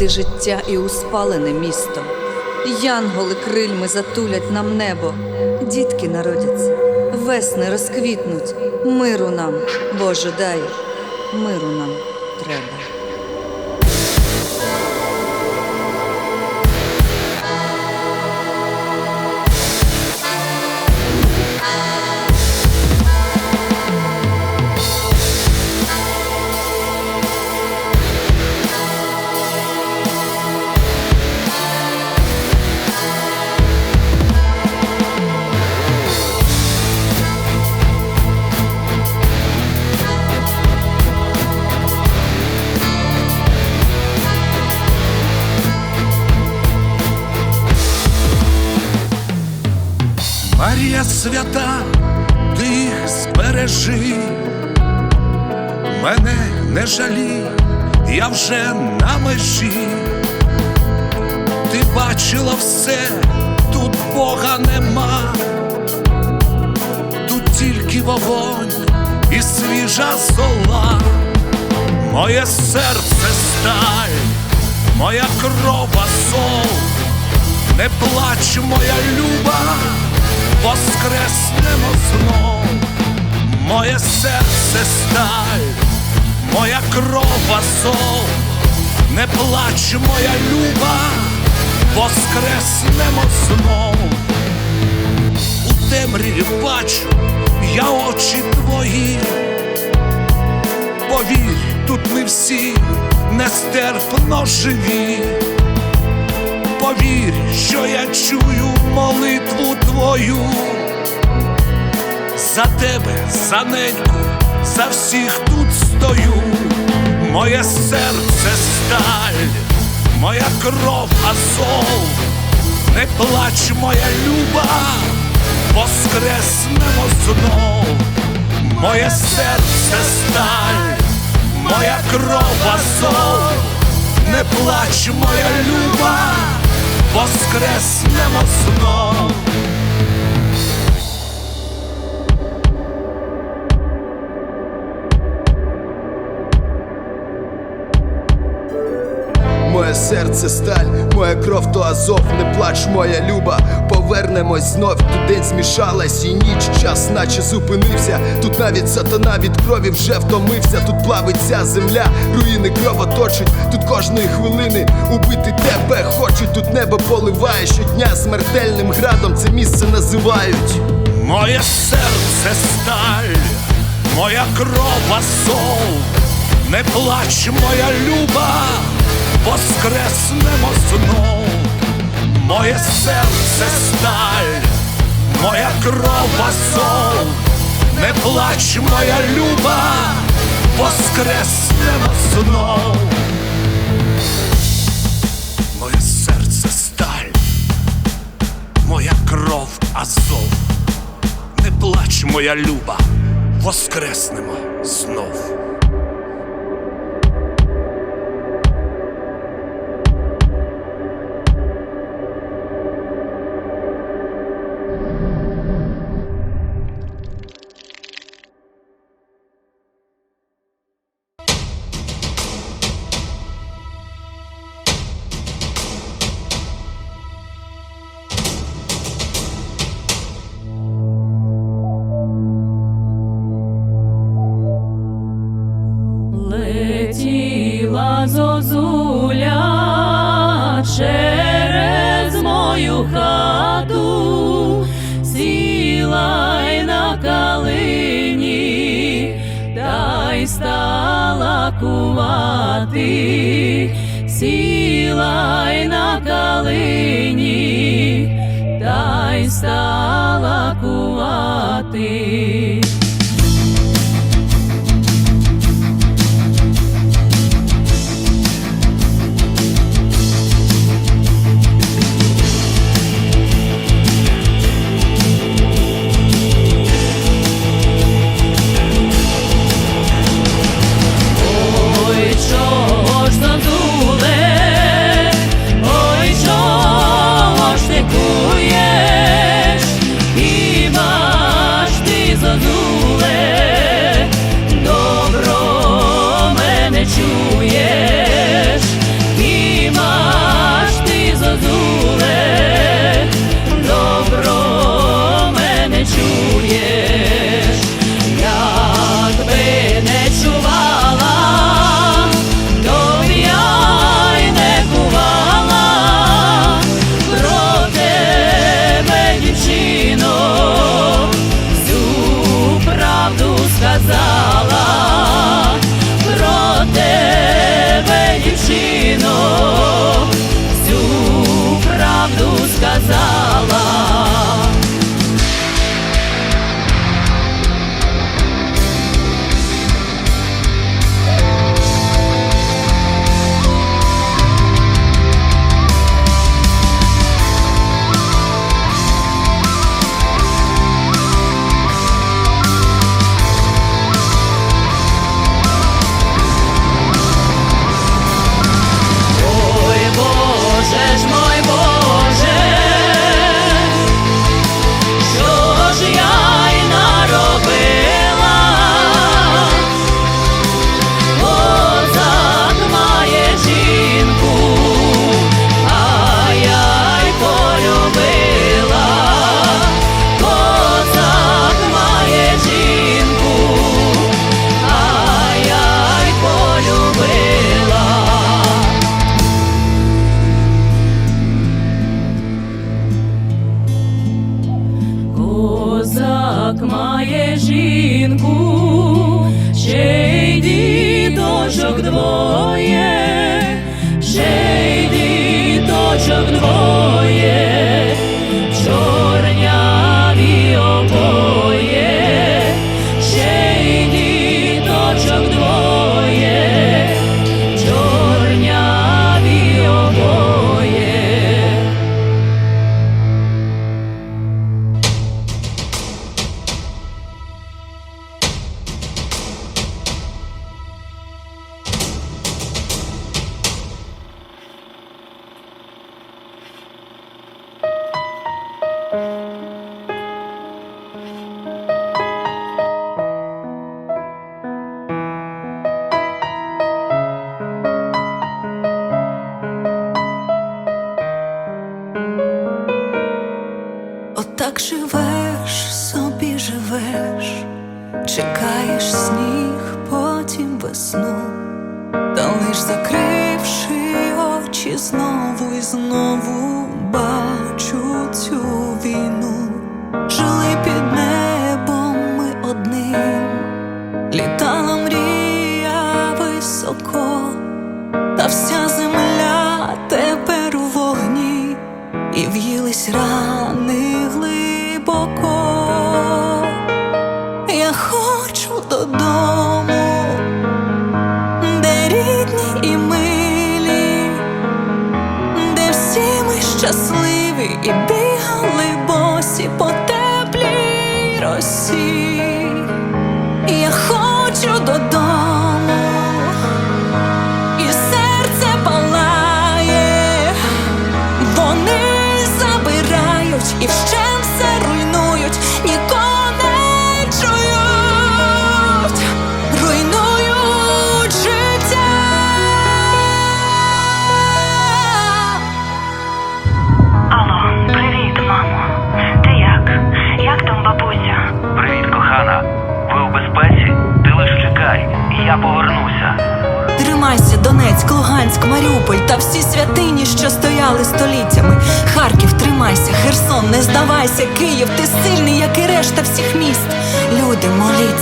прийде життя і успалене місто. Янголи крильми затулять нам небо, дітки народяться, весни розквітнуть. Миру нам, Боже, дай, миру нам свята, ти збережи, мене не жалі, я вже на межі, ти бачила все, тут Бога нема, тут тільки вогонь і свіжа зола, моє серце сталь, моя кров сол, не плач, моя люба воскреснемо знов, моє серце сталь, моя кров азов, не плач, моя люба, воскреснемо знов, у темряві бачу я очі твої, повір, тут ми всі нестерпно живі. Повір, що я чую молитву твою. За тебе, за неньку, за всіх тут стою, моє серце сталь, моя кров азов, не плач, моя люба, воскреснемо знов, моє серце сталь, моя кров азов, не плач, моя люба воскреснемо знов. Моє серце сталь, моя кров то азов, не плач, моя люба, повернемось знов. Тут день змішалась і ніч, час наче зупинився. Тут навіть сатана від крові вже втомився. Тут плавиться земля, руїни кровоточить. Тут кожної хвилини убити тебе хочуть. Тут небо поливає щодня смертельним градом. Це місце називають. Моє серце сталь, моя кров азов, не плач, моя люба, воскреснемо знов, моє серце сталь, моя кров азов, не плач, моя люба, воскреснемо знов, моє серце сталь, моя кров азов. Не плач, моя люба, воскреснемо знов. Мою хату, сіла на калині, та й стала кувати, сіла на калині, та й стала кувати. Go. загоїлись рани.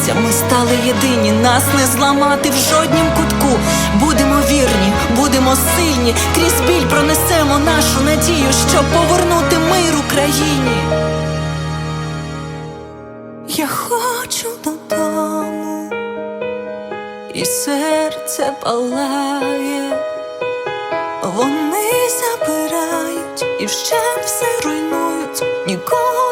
серця ми стали єдині, нас не зламати в жоднім кутку. Будемо вірні, будемо сильні. Крізь біль пронесемо нашу надію, щоб повернути мир Україні. Я хочу додому, і серце палає, вони забирають і ще все руйнують нікого.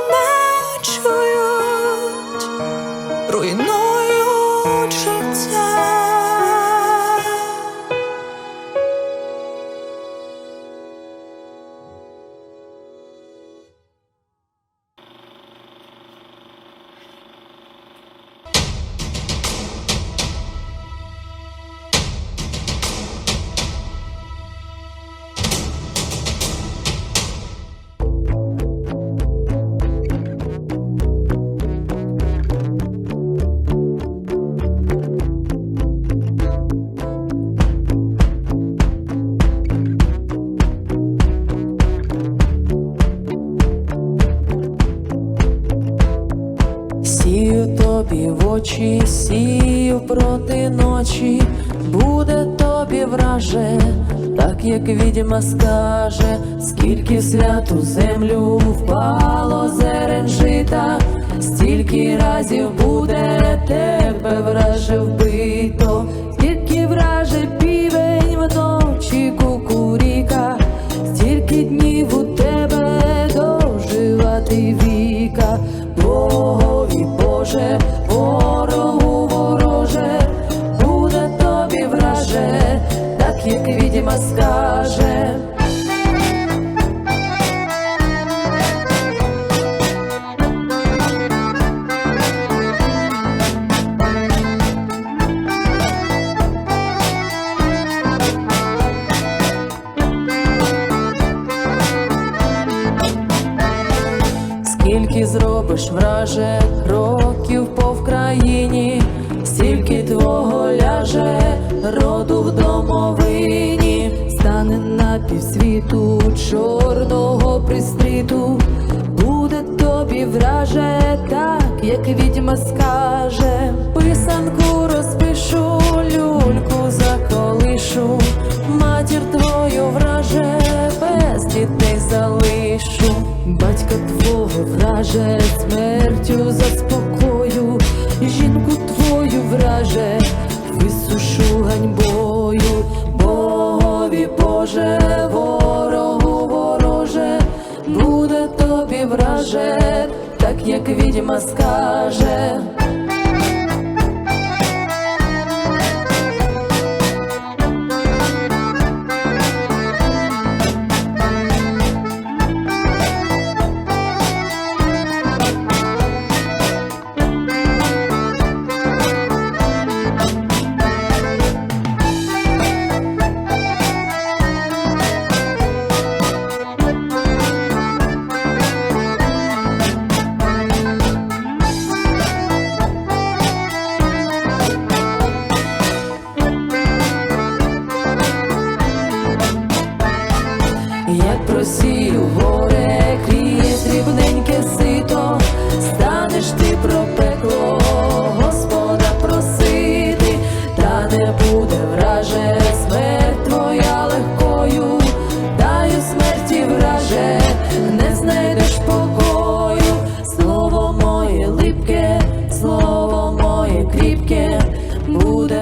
як відьма скаже, скільки свят у землю впало зерен жита, стільки разів буде тебе враже вбито, стільки враже півень вночі кукуріка, стільки днів у тебе доживати віка, Богові Боже. us, Скаже, писанку розпишу, люльку заколишу, матір твою враже, без дітей залишу, батька твого враже, смертю заспокою, жінку твою враже, висушу ганьбою, богові Боже, ворогу вороже, буде тобі враже. Так як відьма скаже.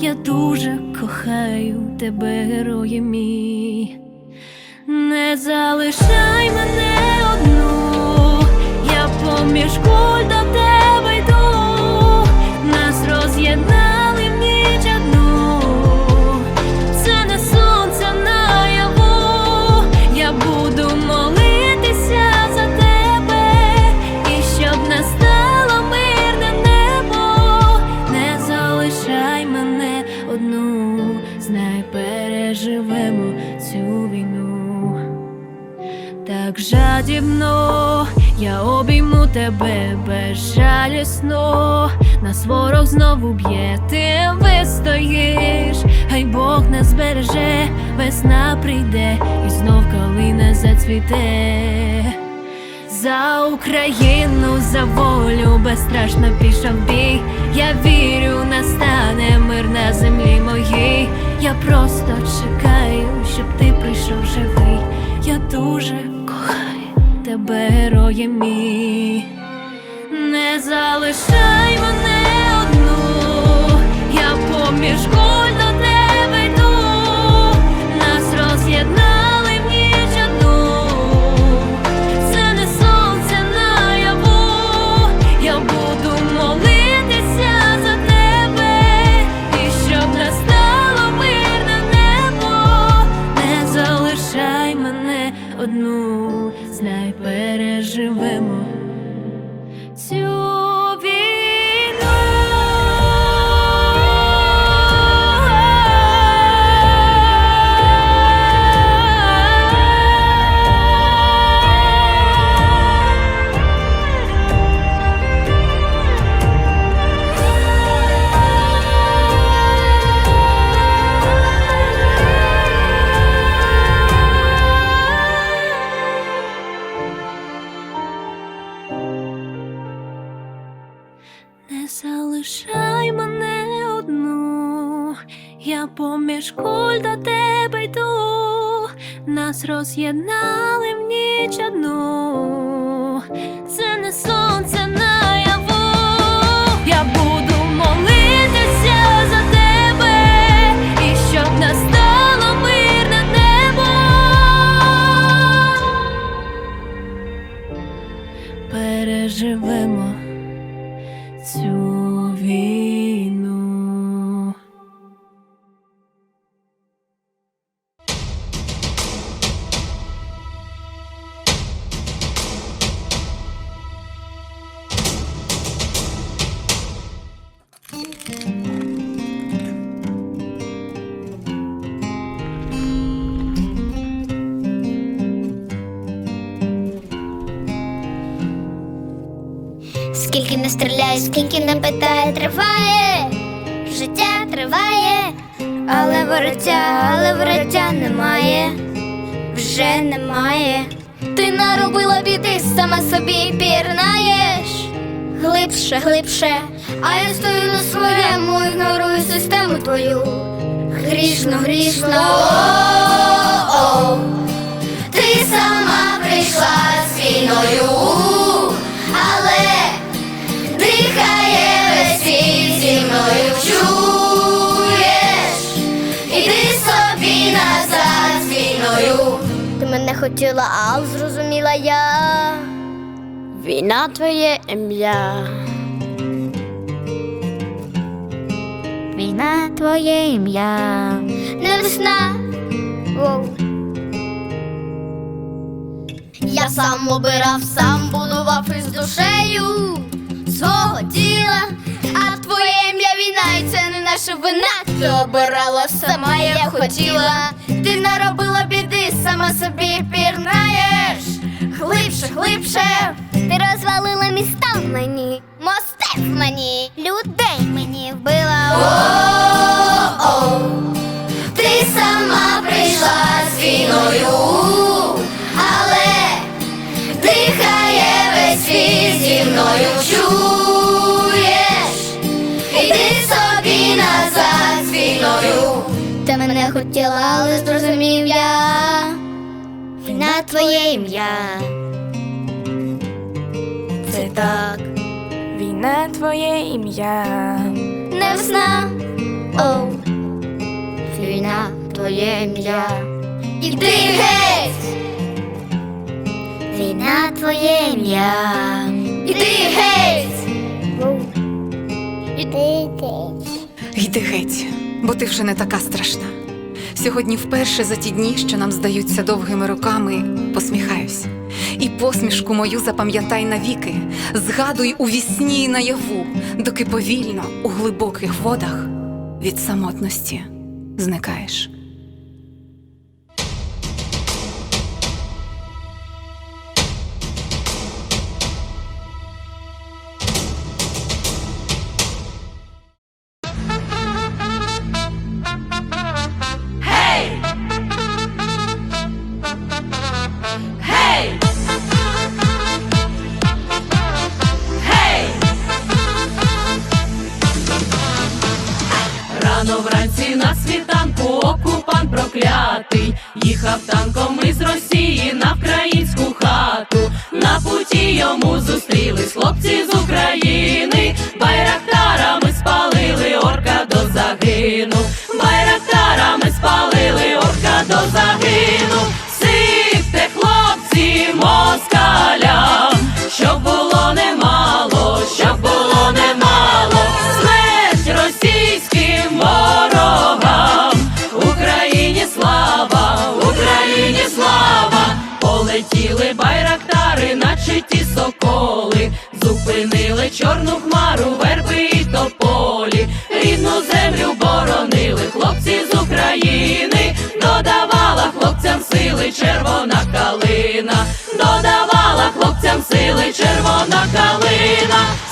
Я дуже кохаю тебе, герої мій. Не залишай мене одну, я поміж куль до тебе йду, нас роз'єднали безжалісно, нас ворог знову б'є, ти вистоїш, хай Бог нас збереже, весна прийде, і знов калина зацвіте. За Україну, за волю безстрашно пішов бій. Я вірю, настане мир на землі моїй. Я просто чекаю, щоб ти прийшов живий. Я дуже кохаю тебе, героє мій. Не залишай мене одну, я поміж куль роз'єднали в ніч одну. Це не сонце наяву. Я буду молитися за тебе, і щоб настало мирне небо. Переживемо не стріляє, скільки не питає, триває, життя триває, але вороття, але вороття немає, вже немає. Ти наробила біди, сама собі пірнаєш глибше, глибше, а я стою на своєму, ігнорую систему твою. Грішно, грішно. О-о-о. Ти сама прийшла з війною, мною чуєш, іди собі назад з війною. Ти мене хотіла, а зрозуміла я. Війна твоє ім'я. Війна твоє ім'я. Не весна. Воу. Я сам обирав, сам будував із душею свого тіла, а твоє ім'я війна, і це не наша вина. Ти обирала сама, я хотіла. Ти наробила біди, сама собі пірнаєш. Глибше, глибше. Ти розвалила міста в мені, мости в мені, людей мені вбила. О-о-о. Ти сама прийшла з війною, мною чуєш, іди собі назад з війною. Ти мене хотіла, але зрозумів я. Війна твоє ім'я. Це так, Війна твоє ім'я. не весна. Оу. Війна твоє ім'я. Іди геть. Війна твоє ім'я. Іди геть. Іди геть. Йди геть, бо ти вже не така страшна. Сьогодні вперше за ті дні, що нам здаються довгими роками, посміхаюсь. І посмішку мою запам'ятай навіки, згадуй у вісні й наяву, доки повільно у глибоких водах від самотності зникаєш. Чорну хмару, верби і тополі. Рідну землю боронили хлопці з України. Додавала хлопцям сили червона калина. Додавала хлопцям сили червона калина